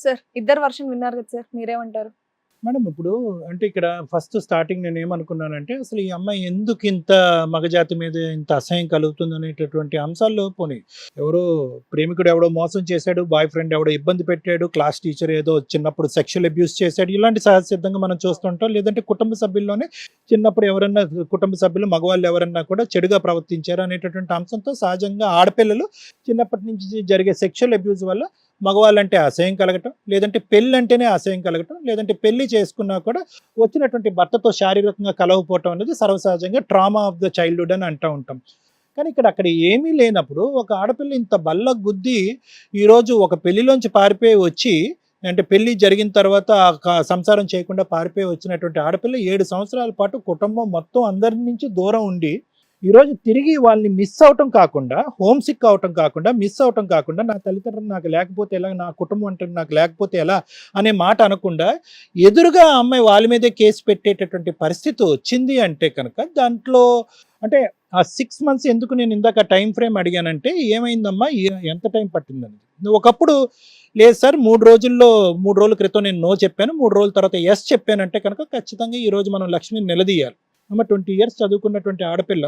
Sir ఇద్దరు version విన్నారు కదా సార్ మీరేమంటారు? మేడం ఇప్పుడు అంటే ఇక్కడ ఫస్ట్ స్టార్టింగ్ నేను ఏమనుకున్నానంటే అసలు ఈ అమ్మాయి ఎందుకు ఇంత మగజాతి మీద ఇంత అసహ్యం కలుగుతుంది అనేటటువంటి అంశాల్లో పోనీ. ఎవరో ప్రేమికుడు ఎవడో మోసం చేశాడు బాయ్ ఫ్రెండ్ ఎవడో ఇబ్బంది పెట్టాడు క్లాస్ టీచర్ ఏదో చిన్నప్పుడు సెక్షువల్ అబ్యూస్ చేశాడు ఇలాంటి సహజసిద్ధంగా మనం చూస్తుంటాం. లేదంటే కుటుంబ సభ్యుల్లోనే చిన్నప్పుడు ఎవరన్నా కుటుంబ సభ్యులు మగవాళ్ళు ఎవరన్నా కూడా చెడుగా ప్రవర్తించారు అనేటటువంటి అంశంతో సహజంగా ఆడపిల్లలు చిన్నప్పటి నుంచి జరిగే సెక్షువల్ అబ్యూస్ వల్ల మగవాళ్ళంటే అసహ్యం కలగటం లేదంటే పెళ్ళి అంటేనే అసహ్యం కలగటం లేదంటే పెళ్ళి చేసుకున్నా కూడా వచ్చినటువంటి భర్తతో శారీరకంగా కలవకపోవటం అనేది సర్వసహజంగా ట్రామా ఆఫ్ ద చైల్డ్హుడ్ అని అంటూ ఉంటాం. కానీ ఇక్కడ అక్కడ ఏమీ లేనప్పుడు ఒక ఆడపిల్ల ఇంత బల్ల గుద్ది ఈరోజు ఒక పెళ్ళిలోంచి పారిపోయి వచ్చి అంటే పెళ్ళి జరిగిన తర్వాత ఆ క- సంసారం చేయకుండా పారిపోయి వచ్చినటువంటి ఆడపిల్ల ఏడు సంవత్సరాల పాటు కుటుంబం మొత్తం అందరి నుంచి దూరం ఉండి ఈరోజు తిరిగి వాళ్ళని మిస్ అవటం కాకుండా హోమ్ సిక్ అవటం కాకుండా మిస్ అవటం కాకుండా నా తల్లిదండ్రులు నాకు లేకపోతే ఎలా నా కుటుంబం అంటే నాకు లేకపోతే ఎలా అనే మాట అనకుండా ఎదురుగా ఆ అమ్మాయి వాళ్ళ మీదే కేసు పెట్టేటటువంటి పరిస్థితి వచ్చింది అంటే కనుక దాంట్లో అంటే ఆ సిక్స్ మంత్స్ ఎందుకు నేను ఇందాక టైం ఫ్రేమ్ అడిగానంటే ఏమైందమ్మా ఎంత టైం పట్టిందని ఒకప్పుడు లేదు సార్ మూడు రోజుల్లో మూడు రోజుల క్రితం నేను నో చెప్పాను మూడు రోజుల తర్వాత ఎస్ చెప్పానంటే కనుక ఖచ్చితంగా ఈరోజు మనం లక్ష్మిని నిలదీయాలి. అమ్మ ట్వంటీ ఇయర్స్ చదువుకున్నటువంటి ఆడపిల్ల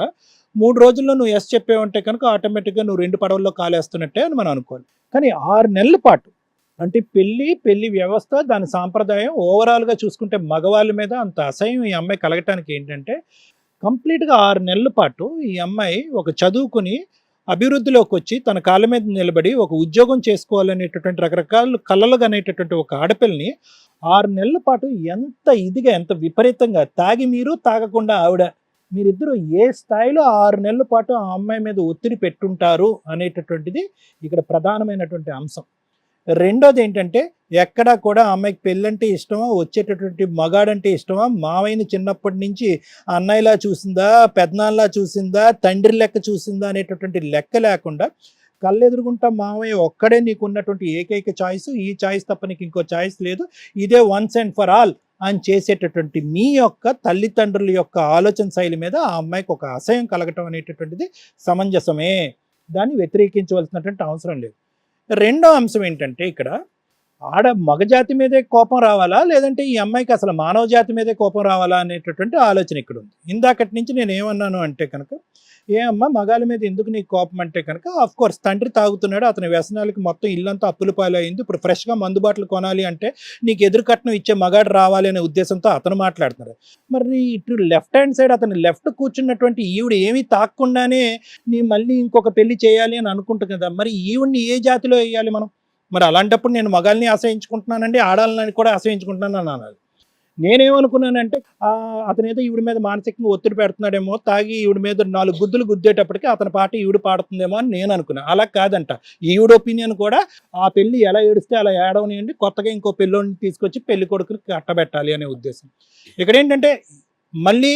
మూడు రోజుల్లో నువ్వు ఎస్ చెప్పావంటే కనుక ఆటోమేటిక్గా నువ్వు రెండు పడవల్లో కాలేస్తున్నట్టే అని మనం అనుకోవాలి. కానీ ఆరు నెలల పాటు అంటే పెళ్ళి పెళ్ళి వ్యవస్థ దాని సాంప్రదాయం ఓవరాల్గా చూసుకుంటే మగవాళ్ళ మీద అంత అసహ్యం ఈ అమ్మాయి కలగటానికి ఏంటంటే కంప్లీట్గా ఆరు నెలల పాటు ఈ అమ్మాయి ఒక చదువుకుని అభివృద్ధిలోకి వచ్చి తన కాళ్ళ మీద నిలబడి ఒక ఉద్యోగం చేసుకోవాలనేటటువంటి రకరకాల కళలు అనేటటువంటి ఒక ఆడపిల్లని ఆరు నెలల పాటు ఎంత ఇదిగా ఎంత విపరీతంగా తాగి మీరు తాగకుండా ఆవిడ మీరిద్దరూ ఏ స్థాయిలో ఆరు నెలల పాటు ఆ అమ్మాయి మీద ఒత్తిడి పెట్టుంటారు అనేటటువంటిది ఇక్కడ ప్రధానమైనటువంటి అంశం. రెండోది ఏంటంటే ఎక్కడా కూడా అమ్మాయికి పెళ్ళంటే ఇష్టమా వచ్చేటటువంటి మగాడంటే ఇష్టమా మావయ్యని చిన్నప్పటి నుంచి అన్నయ్యలా చూసిందా పెద్దనాన్నలా చూసిందా తండ్రి లెక్క చూసిందా అనేటటువంటి లెక్క లేకుండా కళ్ళెదురుగుంటా మావయ్య ఒక్కడే నీకు ఉన్నటువంటి ఏకైక చాయిస్ ఈ చాయిస్ తప్ప నీకు ఇంకో చాయిస్ లేదు. ఇదే వన్స్ అండ్ ఫర్ ఆల్ అని చేసేటటువంటి మీ యొక్క తల్లిదండ్రుల యొక్క ఆలోచన శైలి మీద ఆ అమ్మాయికి ఒక అసహ్యం కలగటం అనేటటువంటిది సమంజసమే. దాన్ని వ్యతిరేకించవలసినటువంటి అవసరం లేదు. రెండో అంశం ఏంటంటే ఇక్కడ ఆడ మగజాతి మీదే కోపం రావాలా? లేదంటే ఈ అమ్మాయికి అసలు మానవ జాతి మీదే కోపం రావాలా అనేటటువంటి ఆలోచన ఇక్కడ ఉంది. ఇందాకటి నుంచి నేను ఏమన్నాను అంటే కనుక ఏ అమ్మ మగాళ్ళ మీద ఎందుకు నీకు కోపం? అంటే కనుక ఆఫ్ కోర్స్ తండ్రి తాగుతున్నాడు అతని వ్యసనాలకి మొత్తం ఇల్లంతా అప్పుల పాలైంది ఇప్పుడు ఫ్రెష్గా మందుబాట్లు కొనాలి అంటే నీకు ఎదురు కట్నం ఇచ్చే మగాడు రావాలి అనే ఉద్దేశంతో అతను మాట్లాడుతున్నాడు. మరి ఇటు లెఫ్ట్ హ్యాండ్ సైడ్ అతను లెఫ్ట్ కూర్చున్నటువంటి ఈవిడ ఏమీ తాక్కుండానే నీ మళ్ళీ ఇంకొక పెళ్ళి చేయాలి అని అనుకుంటుంది కదా మరి ఈవిడ్ని ఏ జాతిలో వేయాలి మనం? మరి అలాంటప్పుడు నేను మగాల్ని ఆశ్రయించుకుంటున్నానండి ఆడాలని కూడా ఆశ్రయించుకుంటున్నాను అన్నాను నేనేమనుకున్నానంటే ఆ, అతను ఈవిడ మీద మానసికంగా ఒత్తిడి పెడుతున్నాడేమో తాగి ఈవిడ మీద నాలుగు గుద్దులు గుద్దేటప్పటికి అతని పాట ఈవిడ పాడుతుందేమో అని నేను అనుకున్నాను అలా కాదంట. ఈవిడ ఒపీనియన్ కూడా ఆ పెళ్ళి ఎలా ఏడిస్తే అలా ఏడవనియండి కొత్తగా ఇంకో పెళ్ళోని తీసుకొచ్చి పెళ్ళి కొడుకుని కట్టబెట్టాలి అనే ఉద్దేశం. ఇక్కడ ఏంటంటే మళ్ళీ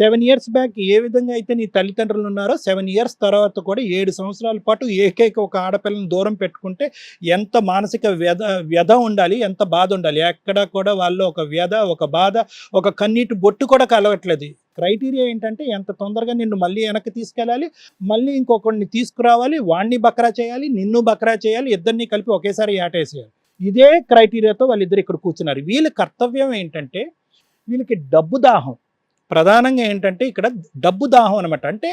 సెవెన్ ఇయర్స్ బ్యాక్ ఏ విధంగా అయితే నీ తల్లిదండ్రులు ఉన్నారో సెవెన్ ఇయర్స్ తర్వాత కూడా ఏడు సంవత్సరాల పాటు ఏకైక ఒక ఆడపిల్లని దూరం పెట్టుకుంటే ఎంత మానసిక వ్యధ వ్యధ ఉండాలి ఎంత బాధ ఉండాలి. ఎక్కడ కూడా వాళ్ళు ఒక వ్యధ ఒక బాధ ఒక కన్నీటి బొట్టు కూడా కలవట్లేదు. క్రైటీరియా ఏంటంటే ఎంత తొందరగా నిన్ను మళ్ళీ వెనక్కి తీసుకెళ్ళాలి మళ్ళీ ఇంకొకరిని తీసుకురావాలి వాణ్ణి బక్రా చేయాలి నిన్ను బక్రా చేయాలి ఇద్దరిని కలిపి ఒకేసారి ఏటేసేయాలి ఇదే క్రైటీరియాతో వాళ్ళిద్దరు ఇక్కడ కూర్చున్నారు. వీళ్ళ కర్తవ్యం ఏంటంటే వీళ్ళకి డబ్బు దాహం. ప్రధానంగా ఏంటంటే ఇక్కడ డబ్బు దాహం అనమాట అంటే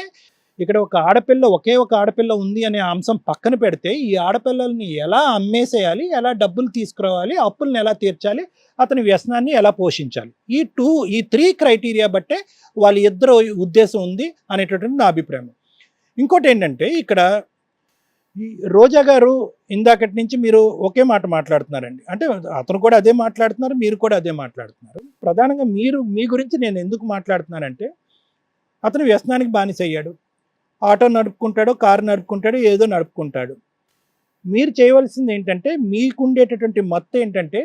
ఇక్కడ ఒక ఆడపిల్ల ఒకే ఒక ఆడపిల్ల ఉంది అనే అంశం పక్కన పెడితే ఈ ఆడపిల్లల్ని ఎలా అమ్మేసేయాలి ఎలా డబ్బులు తీసుకురావాలి అప్పులను ఎలా తీర్చాలి అతని వ్యసనాన్ని ఎలా పోషించాలి. ఈ టూ ఈ త్రీ క్రైటీరియా బట్టే వాళ్ళ ఇద్దరు ఉద్దేశం ఉంది అనేటటువంటి నా అభిప్రాయం. ఇంకోటి ఏంటంటే ఇక్కడ ఈ రోజా గారు ఇందాకటి నుంచి మీరు ఒకే మాట మాట్లాడుతున్నారండి. అంటే అతను కూడా అదే మాట్లాడుతున్నారు మీరు కూడా అదే మాట్లాడుతున్నారు. ప్రధానంగా మీరు మీ గురించి నేను ఎందుకు మాట్లాడుతున్నానంటే అతను వ్యసనానికి బానిస అయ్యాడు ఆటో నడుపుకుంటాడు కారు నడుపుకుంటాడు ఏదో నడుపుకుంటాడు. మీరు చేయవలసింది ఏంటంటే మీకుండేటటువంటి మత్తు ఏంటంటే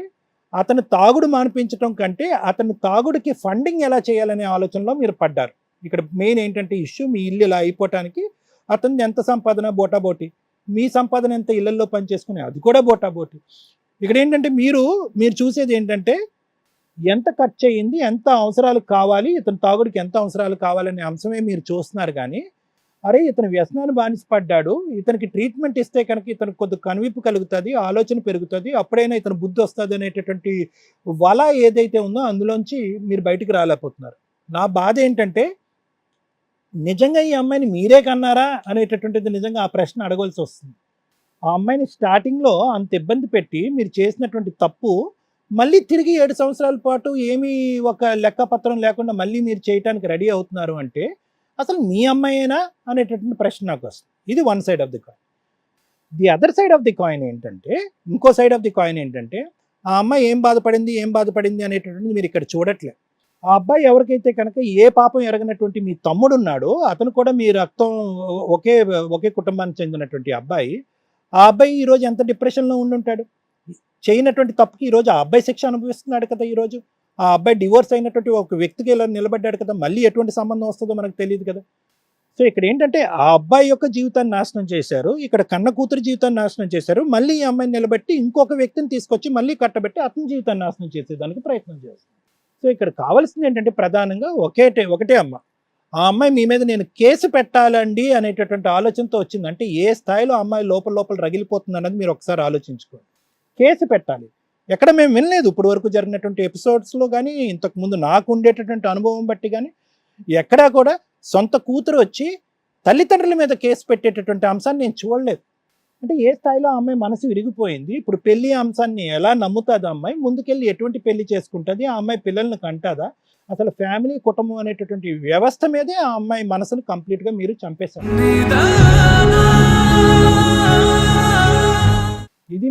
అతను తాగుడు మానిపించడం కంటే అతను తాగుడికి ఫండింగ్ ఎలా చేయాలనే ఆలోచనలో మీరు పడ్డారు. ఇక్కడ మెయిన్ ఏంటంటే ఇష్యూ మీ ఇల్లు ఇలా అయిపోవటానికి అతను ఎంత సంపాదన? బోటాబోటి మీ సంపాదన ఎంత ఇళ్ళలో పనిచేసుకునే? అది కూడా బోటాబోటి ఇక్కడ ఏంటంటే మీరు మీరు చూసేది ఏంటంటే ఎంత ఖర్చు అయ్యింది ఎంత అవసరాలు కావాలి ఇతను తాగుడికి ఎంత అవసరాలు కావాలనే అంశమే మీరు చూస్తున్నారు కానీ అరే ఇతను వ్యసనాన్ని బానిస పడ్డాడు ఇతనికి ట్రీట్మెంట్ ఇస్తే కనుక ఇతనికి కొద్ది కనువిప్పు కలుగుతుంది ఆలోచన పెరుగుతుంది అప్పుడైనా ఇతను బుద్ధి వస్తుంది అనేటటువంటి వల ఏదైతే ఉందో అందులోంచి మీరు బయటికి రాలేకపోతున్నారు. నా బాధ ఏంటంటే నిజంగా ఈ అమ్మాయిని మీరే కన్నారా అనేటటువంటిది నిజంగా ఆ ప్రశ్న అడగవలసి వస్తుంది. ఆ అమ్మాయిని స్టార్టింగ్లో అంత ఇబ్బంది పెట్టి మీరు చేసినటువంటి తప్పు మళ్ళీ తిరిగి ఏడు సంవత్సరాల పాటు ఏమీ ఒక లెక్కపత్రం లేకుండా మళ్ళీ మీరు చేయటానికి రెడీ అవుతున్నారు అంటే అసలు మీ అమ్మాయేనా అనేటటువంటి ప్రశ్న నాకు వస్తుంది. ఇది one side of the coin. The other side of the coin ఏంటంటే ఇంకో సైడ్ ఆఫ్ ది కాయిన్ ఏంటంటే ఆ అమ్మాయి ఏం బాధపడింది ఏం బాధపడింది అనేటటువంటిది మీరు ఇక్కడ చూడట్లేదు. ఆ అబ్బాయి ఎవరికైతే కనుక ఏ పాపం ఎరగనటువంటి మీ తమ్ముడు ఉన్నాడో అతను కూడా మీ రక్తం ఒకే ఒకే కుటుంబానికి చెందినటువంటి అబ్బాయి ఆ అబ్బాయి ఈరోజు ఎంత డిప్రెషన్లో ఉండుంటాడు? చేయనటువంటి తప్పుకి ఈరోజు ఆ అబ్బాయి శిక్ష అనుభవిస్తున్నాడు కదా ఈరోజు ఆ అబ్బాయి డివోర్స్ అయినటువంటి ఒక వ్యక్తికి ఇలా నిలబడ్డాడు కదా మళ్ళీ ఎటువంటి సంబంధం వస్తుందో మనకు తెలియదు కదా. సో ఇక్కడ ఏంటంటే ఆ అబ్బాయి యొక్క జీవితాన్ని నాశనం చేశారు ఇక్కడ కన్న కూతురు జీవితాన్ని నాశనం చేశారు మళ్ళీ ఈ అమ్మాయిని నిలబెట్టి ఇంకొక వ్యక్తిని తీసుకొచ్చి మళ్ళీ కట్టబెట్టి అతని జీవితాన్ని నాశనం చేసేదానికి ప్రయత్నం చేస్తారు సో ఇక్కడ కావాల్సింది ఏంటంటే ప్రధానంగా ఒకేటే ఒకటే అమ్మ. ఆ అమ్మాయి మీ మీద నేను కేసు పెట్టాలండి అనేటటువంటి ఆలోచనతో వచ్చింది. అంటే ఏ స్థాయిలో అమ్మాయి లోపల లోపల రగిలిపోతుంది అన్నది మీరు ఒకసారి ఆలోచించుకోండి. కేసు పెట్టాలి. ఎక్కడ మేము వినలేదు ఇప్పుడు వరకు జరిగినటువంటి ఎపిసోడ్స్లో కానీ ఇంతకుముందు నాకు ఉండేటటువంటి అనుభవం బట్టి కానీ ఎక్కడా కూడా సొంత కూతురు వచ్చి తల్లిదండ్రుల మీద కేసు పెట్టేటటువంటి అంశాన్ని నేను చూడలేదు. అంటే ఏ స్థాయిలో అమ్మాయి మనసు విరిగిపోయింది ఇప్పుడు పెళ్ళి అంశాన్ని ఎలా నమ్ముతుంది అమ్మాయి ముందుకెళ్ళి ఎటువంటి పెళ్ళి చేసుకుంటుంది ఆ అమ్మాయి పిల్లల్ని కంటాదా? అసలు ఫ్యామిలీ కుటుంబం అనేటటువంటి వ్యవస్థ మీదే ఆ అమ్మాయి మనసును కంప్లీట్గా మీరు చంపేశారు.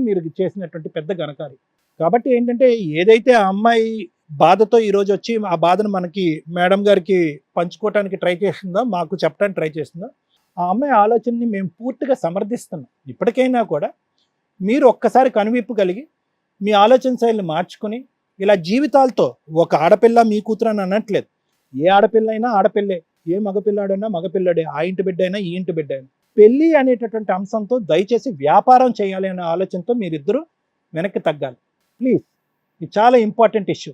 మీరు చేసినటువంటి పెద్ద ఘనకారి కాబట్టి ఏంటంటే ఏదైతే ఆ అమ్మాయి బాధతో ఈరోజు వచ్చి ఆ బాధను మనకి మేడం గారికి పంచుకోవటానికి ట్రై చేస్తుందో మాకు చెప్పడానికి ట్రై చేస్తుందో ఆ అమ్మాయి ఆలోచనని మేము పూర్తిగా సమర్థిస్తున్నాం. ఇప్పటికైనా కూడా మీరు ఒక్కసారి కనువిప్పు కలిగి మీ ఆలోచన శైలిని మార్చుకుని ఇలా జీవితాలతో ఒక ఆడపిల్ల మీ కూతురు అని అనట్లేదు. ఏ ఆడపిల్ల అయినా ఆడపిల్లే. ఏ మగపిల్లాడైనా మగపిల్లాడే. ఆ ఇంటి బిడ్డ అయినా ఈ ఇంటి బిడ్డ అయినా పెళ్ళి అనేటటువంటి అంశంతో దయచేసి వ్యాపారం చేయాలి అనే ఆలోచనతో మీరిద్దరూ వెనక్కి తగ్గాలి. ప్లీజ్ ఇది చాలా ఇంపార్టెంట్ ఇష్యూ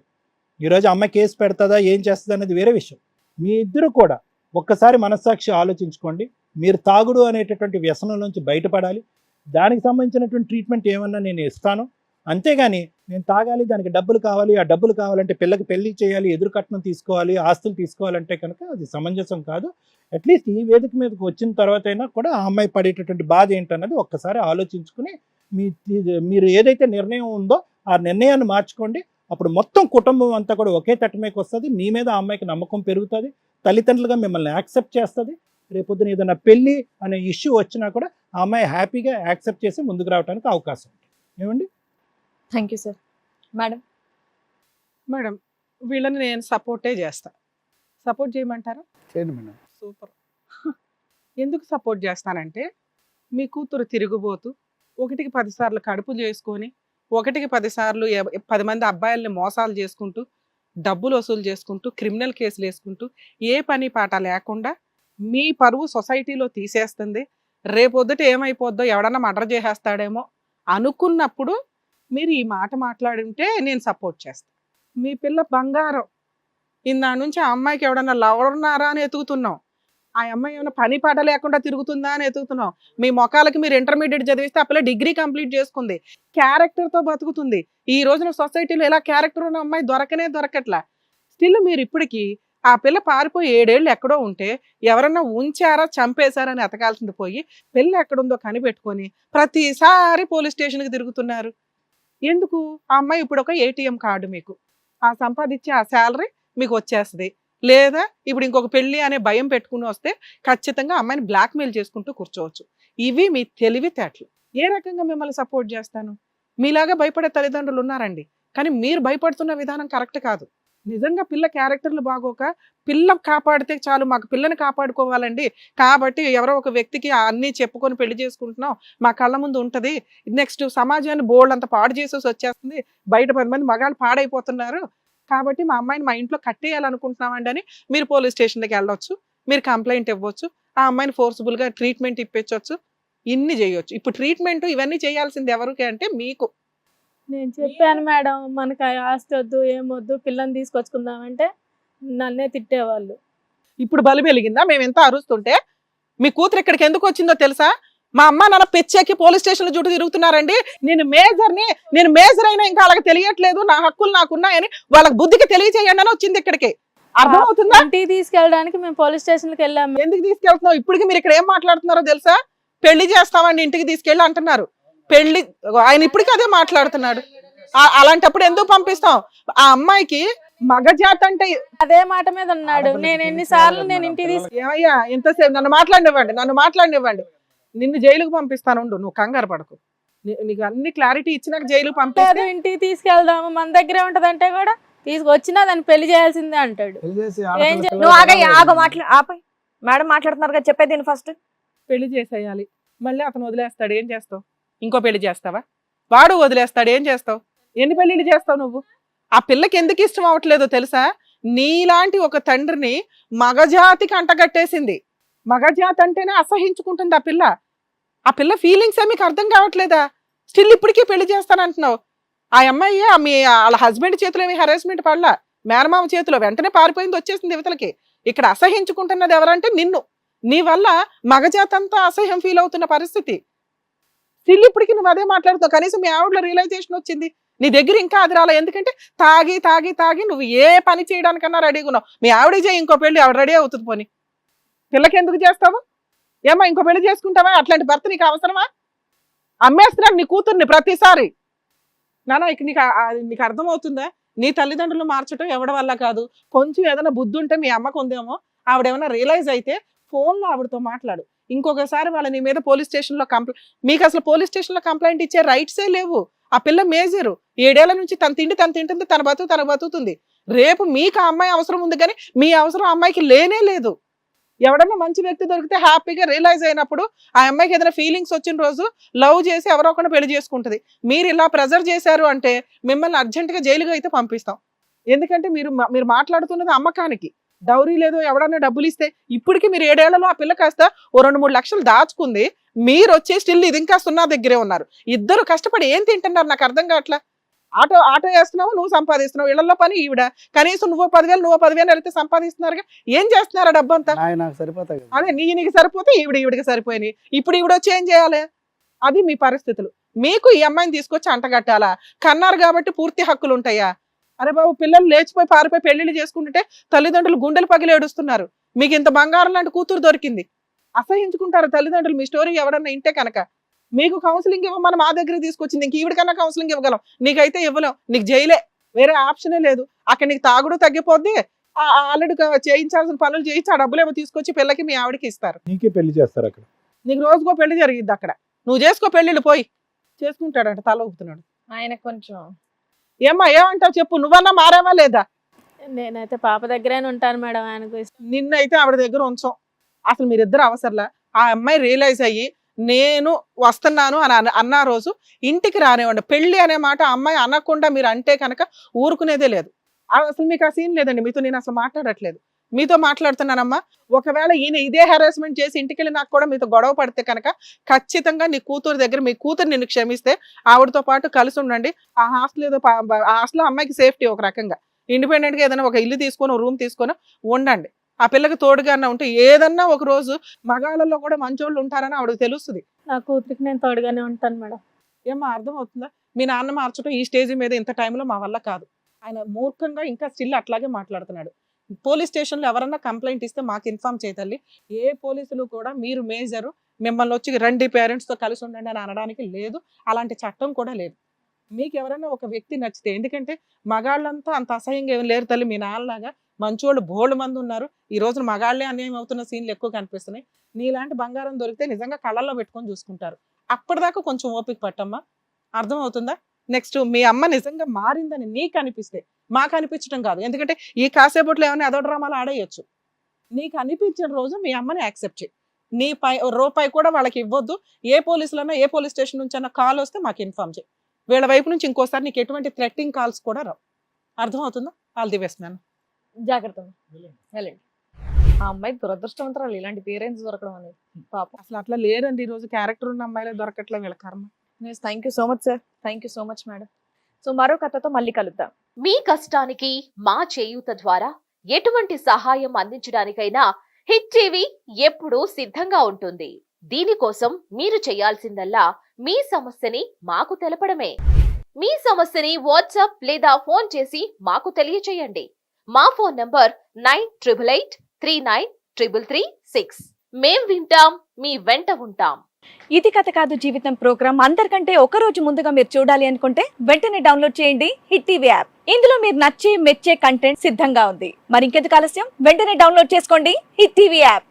ఈరోజు అమ్మ కేసు పెడుతుందా ఏం చేస్తుంది అనేది వేరే విషయం. మీ ఇద్దరు కూడా ఒక్కసారి మనస్సాక్షి ఆలోచించుకోండి. మీరు తాగుడు అనేటటువంటి వ్యసనం నుంచి బయటపడాలి. దానికి సంబంధించినటువంటి ట్రీట్మెంట్ ఏమన్నా నేను ఇస్తాను. అంతేగాని నేను తాగాలి దానికి డబ్బులు కావాలి ఆ డబ్బులు కావాలంటే పిల్లకి పెళ్ళి చేయాలి ఎదురు కట్నం తీసుకోవాలి ఆస్తులు తీసుకోవాలంటే కనుక అది సమంజసం కాదు. అట్లీస్ట్ ఈ వేదిక మీదకి వచ్చిన తర్వాత అయినా కూడా ఆ అమ్మాయి పడేటటువంటి బాధ ఏంటన్నది ఒక్కసారి ఆలోచించుకుని మీ మీరు ఏదైతే నిర్ణయం ఉందో ఆ నిర్ణయాన్ని మార్చుకోండి. అప్పుడు మొత్తం కుటుంబం అంతా కూడా ఒకే తట్టుమేకి వస్తుంది. మీ మీద ఆ అమ్మాయికి నమ్మకం పెరుగుతుంది. తల్లిదండ్రులుగా మిమ్మల్ని యాక్సెప్ట్ చేస్తుంది. రేపొద్దున ఏదైనా పెళ్ళి అనే ఇష్యూ వచ్చినా కూడా ఆ అమ్మాయి హ్యాపీగా యాక్సెప్ట్ చేసి ముందుకు రావడానికి అవకాశం ఏమండి? Thank you sir madam madam వీళ్ళని నేను సపోర్టే చేస్తా. సపోర్ట్ చేయమంటారా? చేయండి మేడం సూపర్ ఎందుకు సపోర్ట్ చేస్తానంటే మీ కూతురు తిరుగుబోతూ ఒకటికి పదిసార్లు కడుపు చేసుకొని ఒకటికి పదిసార్లు పది మంది అబ్బాయిల్ని మోసాలు చేసుకుంటూ డబ్బులు వసూలు చేసుకుంటూ క్రిమినల్ కేసులు వేసుకుంటూ ఏ పని పాట లేకుండా మీ పరువు సొసైటీలో తీసేస్తుంది. రేపొద్దుట ఏమైపోద్దో ఎవడన్నా మర్డర్ చేసేస్తాడేమో అనుకున్నప్పుడు మీరు ఈ మాట మాట్లాడుంటే నేను సపోర్ట్ చేస్తాను మీ పిల్ల బంగారం. ఇందా నుంచి ఆ అమ్మాయికి ఎవడన్నా లవర్ ఉన్నారా అని ఎతుకుతున్నాం ఆ అమ్మాయి ఏమైనా పని పాట లేకుండా తిరుగుతుందా అని ఎతుకుతున్నాం మీ మొఖాలకి మీరు ఇంటర్మీడియట్ చదివిస్తే ఆ పిల్ల డిగ్రీ కంప్లీట్ చేసుకుంది. క్యారెక్టర్తో బతుకుతుంది. ఈ రోజున సొసైటీలో ఎలా క్యారెక్టర్ ఉన్న అమ్మాయి దొరకనే దొరకట్లా. స్టిల్ మీరు ఇప్పటికీ ఆ పిల్ల పారిపోయి ఏడేళ్ళు ఎక్కడో ఉంటే ఎవరన్నా ఉంచారా చంపేశారని ఎతకాల్సింది పోయి పిల్ల ఎక్కడుందో కనిపెట్టుకొని ప్రతిసారి పోలీస్ స్టేషన్కి తిరుగుతున్నారు. ఎందుకు? ఆ అమ్మాయి ఇప్పుడు ఒక ఏటీఎం కార్డు మీకు. ఆ సంపాదించే ఆ శాలరీ మీకు వచ్చేస్తుంది. లేదా ఇప్పుడు ఇంకొక పెళ్ళి అనే భయం పెట్టుకుని వస్తే ఖచ్చితంగా అమ్మాయిని బ్లాక్మెయిల్ చేసుకుంటూ కూర్చోవచ్చు. ఇవి మీ తెలివితేటలు. ఏ రకంగా మిమ్మల్ని సపోర్ట్ చేస్తాను? మీలాగా భయపడే తల్లిదండ్రులు ఉన్నారండి. కానీ మీరు భయపడుతున్న విధానం కరెక్ట్ కాదు. నిజంగా పిల్ల క్యారెక్టర్లు బాగోక పిల్ల కాపాడితే చాలు మాకు పిల్లని కాపాడుకోవాలండి. కాబట్టి ఎవరో ఒక వ్యక్తికి అన్నీ చెప్పుకొని పెళ్ళి చేసుకుంటున్నాం. మా కళ్ళ ముందు ఉంటుంది. నెక్స్ట్ సమాజాన్ని బోల్డ్ అంత పాడు చేసేసి వచ్చేస్తుంది. బయట పది మంది మగాళ్ళు పాడైపోతున్నారు. కాబట్టి మా అమ్మాయిని మా ఇంట్లో కట్టేయాలనుకుంటున్నామండి అని మీరు పోలీస్ స్టేషన్కి వెళ్ళొచ్చు. మీరు కంప్లైంట్ ఇవ్వచ్చు. ఆ అమ్మాయిని forcible ట్రీట్మెంట్ ఇప్పించవచ్చు ఇన్ని చేయొచ్చు. ఇప్పుడు ట్రీట్మెంట్ ఇవన్నీ చేయాల్సింది ఎవరికి అంటే మీకు. నేను చెప్పాను మేడం మనకి ఆస్తి వద్దు ఏమొద్దు పిల్లని తీసుకొచ్చుకుందామంటే నన్నే తిట్టేవాళ్ళు. ఇప్పుడు బలి వెలిగిందా? మేము ఎంత అరుస్తుంటే మీ కూతురు ఇక్కడికి ఎందుకు వచ్చిందో తెలుసా? మా అమ్మ నాన్న పెచ్చెక్కి పోలీస్ స్టేషన్ చుట్టూ తిరుగుతున్నారండి. నేను మేజర్ని నేను మేజర్ అయినా ఇంకా వాళ్ళకి తెలియట్లేదు నా హక్కులు నాకున్నాయని వాళ్ళకి బుద్ధికి తెలియచేయండి అని వచ్చింది ఇక్కడికి. అర్థమవుతుందా? ఇంటికి తీసుకెళ్ళడానికి మేము పోలీస్ స్టేషన్కి వెళ్ళాము ఎందుకు తీసుకెళ్తున్నావు? ఇప్పటికి మీరు ఇక్కడ ఏం మాట్లాడుతున్నారో తెలుసా? పెళ్ళి చేస్తామండి ఇంటికి తీసుకెళ్ళి అంటున్నారు. పెళ్ళి ఆయన ఇప్పటికీ అదే మాట్లాడుతున్నాడు. అలాంటప్పుడు ఎందుకు పంపిస్తాం? ఆ అమ్మాయికి మగజాత్ అంటే అదే మాట మీద ఉన్నాడు. నేను ఎన్నిసార్లు నేను ఇంటికి ఏమయ్యా ఎంతసేపు నన్ను మాట్లాడినివ్వండి నన్ను మాట్లాడినివ్వండి. నిన్ను జైలుకు పంపిస్తాను ఉండు నువ్వు కంగారు పడకు. నీకు అన్ని క్లారిటీ ఇచ్చినాక జైలుకు పంపిస్తే లేదు ఇంటికి తీసుకెళ్దాము. మన దగ్గరే ఉంటదంటే కూడా తీసుకొచ్చినా దాన్ని పెళ్ళి చేయాల్సిందే అంటాడు. నువ్వు ఆగయ్య ఆగ మాట్లా ఆపై. మేడం మాట్లాడుతున్నారు కదా చెప్పేది ఫస్ట్ పెళ్ళి చేసేయాలి. మళ్ళీ అతను వదిలేస్తాడు. ఏం చేస్తావు? ఇంకో పెళ్ళి చేస్తావా? వాడు వదిలేస్తాడు. ఏం చేస్తావు? ఎన్ని పెళ్ళిళ్ళు చేస్తావు నువ్వు? ఆ పిల్లకి ఎందుకు ఇష్టం అవ్వట్లేదో తెలుసా? నీలాంటి ఒక తండ్రిని మగజాతికి అంటగట్టేసింది. మగజాతి అంటేనే అసహించుకుంటుంది ఆ పిల్ల. ఆ పిల్ల ఫీలింగ్స్ ఏ మీకు అర్థం కావట్లేదా? స్టిల్ ఇప్పటికీ పెళ్ళి చేస్తానంటున్నావు. ఆ అమ్మాయి ఆ మీ వాళ్ళ హస్బెండ్ చేతిలో ఏమి హెరాస్మెంట్ పడలా. మేనమామ చేతిలో వెంటనే పారిపోయింది వచ్చేసింది యువతలకి ఇక్కడ అసహించుకుంటున్నది ఎవరంటే నిన్ను. నీ వల్ల మగజాతంతా అసహ్యం ఫీల్ అవుతున్న పరిస్థితి. స్టిల్ ఇప్పటికి నువ్వు అదే మాట్లాడుతావు. కనీసం మీ ఆవిడలో రియలైజేషన్ వచ్చింది. నీ దగ్గర ఇంకా అది రాలే. ఎందుకంటే తాగి తాగి తాగి నువ్వు ఏ పని చేయడానికన్నా రెడీగా ఉన్నావు. మీ ఆవిడ చేయి ఇంకో పెళ్ళి ఆవిడ రెడీ అవుతుంది పోని. పిల్లకి ఎందుకు చేస్తావు? ఏమా ఇంకో పెళ్ళి చేసుకుంటావా? అట్లాంటి భర్త నీకు అవసరమా? అమ్మేస్తున్నాడు నీ కూతుర్ని ప్రతిసారి. నానా ఇక నీకు నీకు అర్థమవుతుందా? నీ తల్లిదండ్రులు మార్చడం ఎవడి వల్ల కాదు. కొంచెం ఏదైనా బుద్ధి ఉంటే మీ అమ్మకు ఉందేమో ఆవిడ ఏమైనా రియలైజ్ అయితే ఫోన్లో ఆవిడతో మాట్లాడు. ఇంకొకసారి వాళ్ళ నీ మీద పోలీస్ స్టేషన్లో కంప్లైంట్ మీకు అసలు పోలీస్ స్టేషన్లో కంప్లైంట్ ఇచ్చే రైట్సే లేవు. ఆ పిల్ల మేజరు. ఏడేళ్ళ నుంచి తన తిండి తను తింటుంది తన బతుకు తన బతుకుతుంది. రేపు మీకు ఆ అమ్మాయి అవసరం ఉంది కానీ మీ అవసరం అమ్మాయికి లేనే లేదు. ఎవడన్నా మంచి వ్యక్తి దొరికితే హ్యాపీగా రియలైజ్ అయినప్పుడు ఆ అమ్మాయికి ఏదైనా ఫీలింగ్స్ వచ్చిన రోజు లవ్ చేసి ఎవరో ఒకరిని పెళ్ళి చేసుకుంటుంది. మీరు ఇలా ప్రెజర్ చేశారు అంటే మిమ్మల్ని అర్జెంటుగా జైలుగా అయితే పంపిస్తాం. ఎందుకంటే మీరు మా- మీరు మాట్లాడుతున్నది అమ్మకానికి. డౌరీ లేదో ఎవడన్నా డబ్బులు ఇస్తే ఇప్పటికి మీరు ఏడేళ్ళలో ఆ పిల్ల కాస్త ఓ రెండు మూడు లక్షలు దాచుకుంది మీరు వచ్చి స్టిల్ ఇది ఇంకా సున్నా దగ్గరే ఉన్నారు. ఇద్దరు కష్టపడి ఏం తింటున్నారు? నాకు అర్థం కావట్లా? ఆటో ఆటో వేస్తున్నావు? నువ్వు సంపాదిస్తున్నావు. ఇళ్ళలో పని ఈవిడ. కనీసం నువ్వు పదివేలు నువ్వు పదివేలు వెళ్తే సంపాదిస్తున్నారుగా? ఏం చేస్తున్నారా డబ్బంతా? నాకు సరిపోతాయి కదా. అదే నీ నీకు సరిపోతే ఈవిడ ఈవిడికి సరిపోయినాయి. ఇప్పుడు ఈవిడ వచ్చి ఏం చేయాలి? అది మీ పరిస్థితులు. మీకు ఈ అమ్మాయిని తీసుకొచ్చి అంటగట్టాలా? కన్నారు కాబట్టి పూర్తి హక్కులు ఉంటాయా అరే బాబు పిల్లలు లేచిపోయి పారిపోయి పెళ్ళిళ్ళు చేసుకుంటుంటే తల్లిదండ్రులు గుండెలు పగిలి ఏడుస్తున్నారు. మీకు ఇంత బంగారం లాంటి కూతురు దొరికింది. అసహించుకుంటారు తల్లిదండ్రులు. మీ స్టోరీ ఎవడన్నా ఇంటే కనుక. మీకు కౌన్సిలింగ్ ఇవ్వమని మా దగ్గర తీసుకొచ్చింది. ఇంక ఈవిడికన్నా కౌన్సిలింగ్ ఇవ్వగలం. నీకైతే ఇవ్వలేం. నీకు జైలే. వేరే ఆప్షనే లేదు. అక్కడ నీకు తాగుడు తగ్గిపోద్ది. ఆల్రెడీ చేయించాల్సిన పనులు చేయించి ఆ డబ్బులు ఏమో తీసుకొచ్చి పిల్లకి మీ ఆవిడకి ఇస్తారు. నీకే పెళ్ళి చేస్తారు అక్కడ. నీకు రోజుకో పెళ్ళి జరిగిద్ది అక్కడ. నువ్వు చేసుకో పెళ్ళిళ్ళు పోయి. చేసుకుంటాడంట తల ఊపుతున్నాడు. ఆయన కొంచెం ఏమ్మా ఏమంటావు చెప్పు నువ్వన్నా మారావా లేదా? నేనైతే పాప దగ్గరేనే ఉంటాను మేడం ఆయనకు. నిన్నైతే ఆవిడ దగ్గర ఉంచాం. అసలు మీరిద్దరు అవసరంలా. ఆ అమ్మాయి రియలైజ్ అయ్యి నేను వస్తున్నాను అని అన్న- రోజు ఇంటికి రానివ్వండి. పెళ్ళి అనే మాట అమ్మాయి అనకుండా మీరు అంటే కనుక ఊరుకునేదే లేదు. అసలు మీకు ఆ సీన్ లేదండి. మీతో నేను అసలు మాట్లాడట్లేదు. మీతో మాట్లాడుతున్నానమ్మా. ఒకవేళ ఈయన ఇదే హెరాస్మెంట్ చేసి ఇంటికి వెళ్ళి నాకు కూడా మీతో గొడవ పడితే కనుక ఖచ్చితంగా నీ కూతురు దగ్గర మీ కూతురు నిన్ను క్షమిస్తే ఆవిడతో పాటు కలిసి ఉండండి. ఆ హాస్టల్ ఏదో ఆ హాస్టల్ అమ్మాయికి సేఫ్టీ ఒక రకంగా. ఇండిపెండెంట్గా ఏదైనా ఒక ఇల్లు తీసుకొని రూమ్ తీసుకొని ఉండండి. ఆ పిల్లకి తోడుగా ఉంటే ఏదన్నా ఒక రోజు మగాళ్ళలో కూడా మంచోళ్ళు ఉంటారని ఆవిడకి తెలుస్తుంది. నా కూతురికి నేను తోడుగానే ఉంటాను మేడం. ఏమో అర్థం అవుతుందా మీ నాన్న మార్చడం ఈ స్టేజ్ మీద ఇంత టైంలో మా వల్ల కాదు. ఆయన మూర్ఖంగా ఇంకా స్టిల్ అట్లాగే మాట్లాడుతున్నాడు. పోలీస్ స్టేషన్లో ఎవరన్నా కంప్లైంట్ ఇస్తే మాకు ఇన్ఫామ్ చేయతల్లి ఏ పోలీసులు కూడా మీరు మేజరు మిమ్మల్ని వచ్చి రండి పేరెంట్స్తో కలిసి ఉండండి అని అనడానికి లేదు. అలాంటి చట్టం కూడా లేదు. మీకు ఎవరైనా ఒక వ్యక్తి నచ్చితే ఎందుకంటే మగాళ్ళంతా అంత అసహ్యంగా ఏం లేరు తల్లి. మీ నాన్నలాగా మంచోళ్ళు బోల్డ్ మంది ఉన్నారు. ఈ రోజున మగాళ్ళే అన్యాయం అవుతున్న సీన్లు ఎక్కువ కనిపిస్తున్నాయి. నీలాంటి బంగారం దొరికితే నిజంగా కళ్ళల్లో పెట్టుకొని చూసుకుంటారు. అప్పటిదాకా కొంచెం ఓపిక పట్టమ్మా. అర్థం అవుతుందా నెక్స్ట్ మీ అమ్మ నిజంగా మారిందని నీకు అనిపిస్తే మాకు అనిపించడం కాదు. ఎందుకంటే ఈ కాసేపట్లో ఏమైనా అదో డ్రామాలు ఆడేయచ్చు. నీకు అనిపించిన రోజు మీ అమ్మని యాక్సెప్ట్ చేయి. నీ పై రూపాయి కూడా వాళ్ళకి ఇవ్వద్దు. ఏ పోలీసులన్నా ఏ పోలీస్ స్టేషన్ నుంచి అన్న కాల్ వస్తే మాకు ఇన్ఫామ్ చేయి. వీళ్ళ వైపు నుంచి ఇంకోసారి నీకు ఎటువంటి థ్రెట్టింగ్ కాల్స్ కూడా రావు. అర్థం అవుతుందా ఆల్ ది బెస్ట్ మ్యామ్ జాగ్రత్త. వెళ్ళండి. ఆ అమ్మాయి దురదృష్టవంతరాలు. ఇలాంటి పేరెంట్స్ దొరకడం అనేది పాపం. అసలు అట్లా లేదండి ఈ రోజు క్యారెక్టర్ ఉన్న అమ్మాయిలే దొరకట్లే వీళ్ళ కర్మ. Thank you so much sir thank you so much madam so మరో కథతో మళ్ళీ కలుద్దాం. మీ కష్టానికి మా చేయూత ద్వారా ఎటువంటి సహాయం అందించడానికైనా హిట్ టీవీ ఎప్పుడూ సిద్ధంగా ఉంటుంది. దీనికోసం మీరు చేయాల్సిందల్లా మీ సమస్యని మాకు తెలపడమే. మీ సమస్యని వాట్సాప్ లేదా ఫోన్ చేసి మాకు తెలియచేయండి. మా phone number nine triple eight three nine triple three six. మేం వింటాం మీ వెంట ఉంటాం. ఇది కథ కాదు జీవితం ప్రోగ్రామ్. అందరికంటే ఒక రోజు ముందుగా మీరు చూడాలి అనుకుంటే వెంటనే డౌన్లోడ్ చేయండి హిట్ టీవీ యాప్. ఇందులో మీరు నచ్చే మెచ్చే కంటెంట్ సిద్ధంగా ఉంది. మరి ఇంకెందుకు ఆలస్యం? వెంటనే డౌన్లోడ్ చేసుకోండి హిట్ టీవీ యాప్.